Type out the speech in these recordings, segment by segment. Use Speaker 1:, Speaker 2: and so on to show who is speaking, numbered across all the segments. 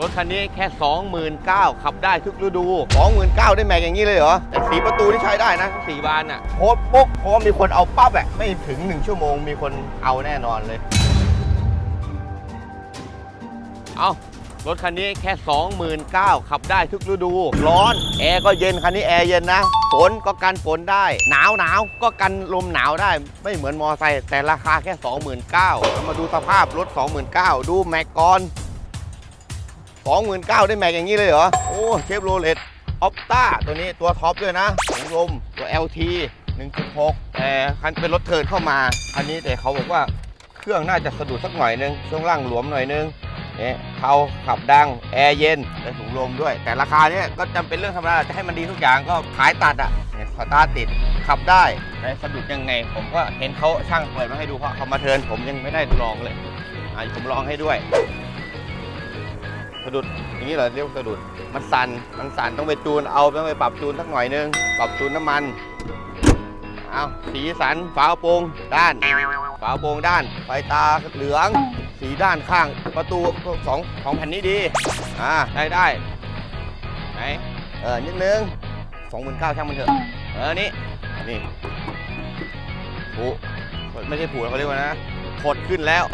Speaker 1: รถคันนี้แค่ 29,000ขับได้ทุกฤดู 29,000ได้แม็กอย่างนี้เลยเหรอ แต่สีประตูที่ใช้ได้นะสีบานอะโคตรปุ๊บเพราะว่ามีคนเอาปั๊บอะไม่ถึง 1 ชั่วโมงมีคนเอาแน่นอนเลย เอารถคันนี้แค่ 29,000ขับได้ทุกฤดู ร้อน แอร์ก็เย็น คันนี้แอร์เย็นนะ ฝนก็กันฝนได้ หนาวหนาวก็กันลมหนาวได้ ไม่เหมือนมอไซค์แต่ราคาแค่ 29,000เรามาดูสภาพรถ 29,000ดูแม็กก่อน 29,000ได้แม็กอย่างนี้เลยเหรอ โอ้เชฟโรเลตออปต้าตัวนี้ตัวท็อปด้วยนะถุงลมตัว LT 1.6 แต่คันเป็นรถเทิร์นเข้ามา อันนี้แต่เขาบอกว่าเครื่องน่าจะสะดุดสักหน่อยนึงช่วงล่างหลวมหน่อยนึงเนี่ยเขาขับดัง แอร์เย็นและถุงลมด้วย แต่ราคาเนี้ยก็จำเป็นเรื่องธรรมดาจะให้มันดีทุกอย่างก็ขายตัดอะเนี่ยสตาร์ติดขับได้แต่สะดุดยังไง ผมก็เห็นเขาช่างเปิดมาให้ดูเพราะเขามาเทิร์นผมยังไม่ได้ลองเลยอะผมลองให้ด้วย สะดุดอย่างนี้เหรอเรียกว่าสะดุด มันสั่นมันสั่นต้องไปจูนเอาต้องไปปรับจูนสักหน่อยนึงปรับจูนน้ำมันเอาสีสันฝาโปรงด้าน ฝาโปรงด้านไฟตาเหลือง สีด้านข้างประตูสองสองแผ่นนี้ดีอ่าได้ได้ไหนเออนิดนึงสองหมื่นเก้าช่างมันเถอะเออนี่นี่ผูไม่ใช่ผูเขาเรียกว่านะผดขึ้นแล้ว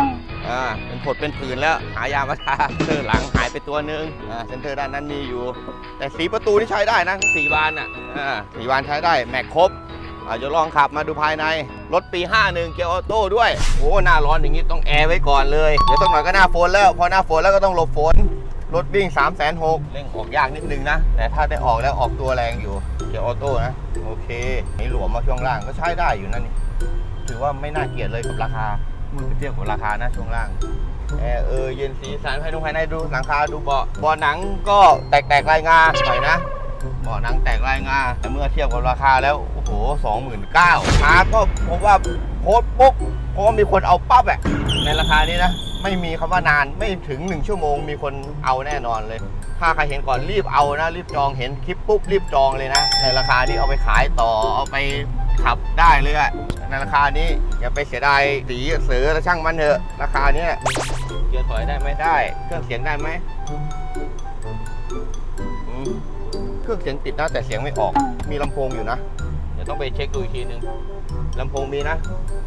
Speaker 1: อ่าเป็นผดเป็นผื่นแล้วหายามาทาเซอร์หลังหายไปตัวหนึงอ่าเซนเตอร์ด้านนั้นมีอยู่ แต่สีประตูที่ใช้ได้นะสีบานอะอ่าสีบานใช้ได้แม็กครบอ่าจะลองขับมาดูภายใน รถปี 51 เกียร์ออโต้ด้วยโอ้หน้าร้อนอย่างนี้ต้องแอร์ไว้ก่อนเลย เดี๋ยวสักหน่อยก็หน้าฝนแล้วพอหน้าฝนแล้วก็ต้องหลบฝน รถวิ่ง 3 6 0 0 0เร่งออกยากนิดนึงนะ แต่ถ้าได้ออกแล้วออกตัวแรงอยู่ เกียร์ออโต้นะ โอเคนี่หลวมมาช่วงล่างก็ใช้ได้อยู่นั่นนี่ถือว่าไม่น่าเกลียดเลยกับราคา เมื่อเทียบกับราคานะช่วงล่างแอร์เออเย็นสีสันภายในภายในดูหลังคาดูเบาะเบาะหนังก็แตกแตกๆลายงาหน่อยนะเบาะหนังแตกลายงาแต่เมื่อเทียบกับราคาแล้วโอ้โหสองหมื่นเก้าาก็ผมว่าโพสต์ปุ๊บเพราะมีคนเอาปั๊บอะในราคานี้นะ ไม่มีคำว่านานไม่ถึง1ชั่วโมงมีคนเอาแน่นอนเลย ถ้าใครเห็นก่อนรีบเอานะ รีบจองเห็นคลิปปุ๊บรีบจองเลยนะ ในราคานี้เอาไปขายต่อเอาไปขับได้เลยอะ ในราคานี้อย่าไปเสียดายสีเสือแล้วช่างมันเถอะราคาเนี้ยเกียร์ถอยได้ไหมได้ เครื่องเสียงได้ไหมอืมเครื่องเสียงติดนะแต่เสียงไม่ออก มีลำโพงอยู่นะเดี๋ยวต้องไปเช็คดูอีกทีนึงลำโพงมีนะ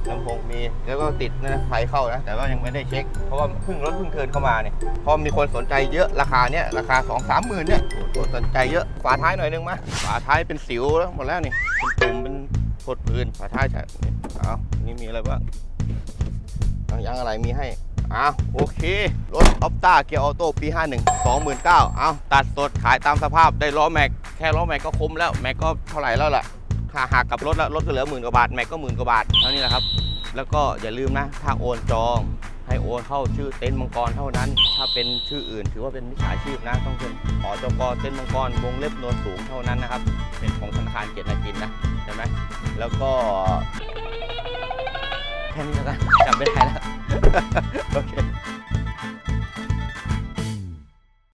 Speaker 1: ลำโพงมีแล้วก็ติดนะไฟเข้านะ แต่ว่ายังไม่ได้เช็ค เพราะว่าเพิ่งรถเพิ่งเทิร์นเข้ามาเนี่ยพอมีคนสนใจเยอะราคาเนี้ยราคา2 3หมื่นเนี่ยคนสนใจเยอะฝาท้ายหน่อยนึงมาฝาท้ายเป็นสิวแล้วหมดแล้วนี่เป็นตุ่มเป็น พดพื้นฝาท้ายใช่นี่เอานี่มีอะไรบ้างยางยางอะไรมีให้อ้าวโอเค รถออฟต้าเกียร์ออโต้ปี 51 29,000เอาตัดสดขายตามสภาพได้ล้อแม็ก แค่ล้อแม็กก็คุ้มแล้ว แม็กก็เท่าไหร่แล้วล่ะค่าหักกับรถแล้ว รถก็เหลือหมื่นกว่าบาท แม็กก็หมื่นกว่าบาทเท่านี้แหละครับ แล้วก็อย่าลืมนะ ถ้าโอนจอง ให้โอนเข้าชื่อเต็นท์มังกรเท่านั้น ถ้าเป็นชื่ออื่น ถือว่าเป็นมิจฉาชีพนะต้องเป็นอจกเต็นท์มังกรวงเล็บนวลสูงเท่านั้นนะครับ เป็นของธนาคารเกียรตินาจินนะใช่ไหมแล้วก็แค่นี้แล้วกันจำไม่ได้แล้วโอเค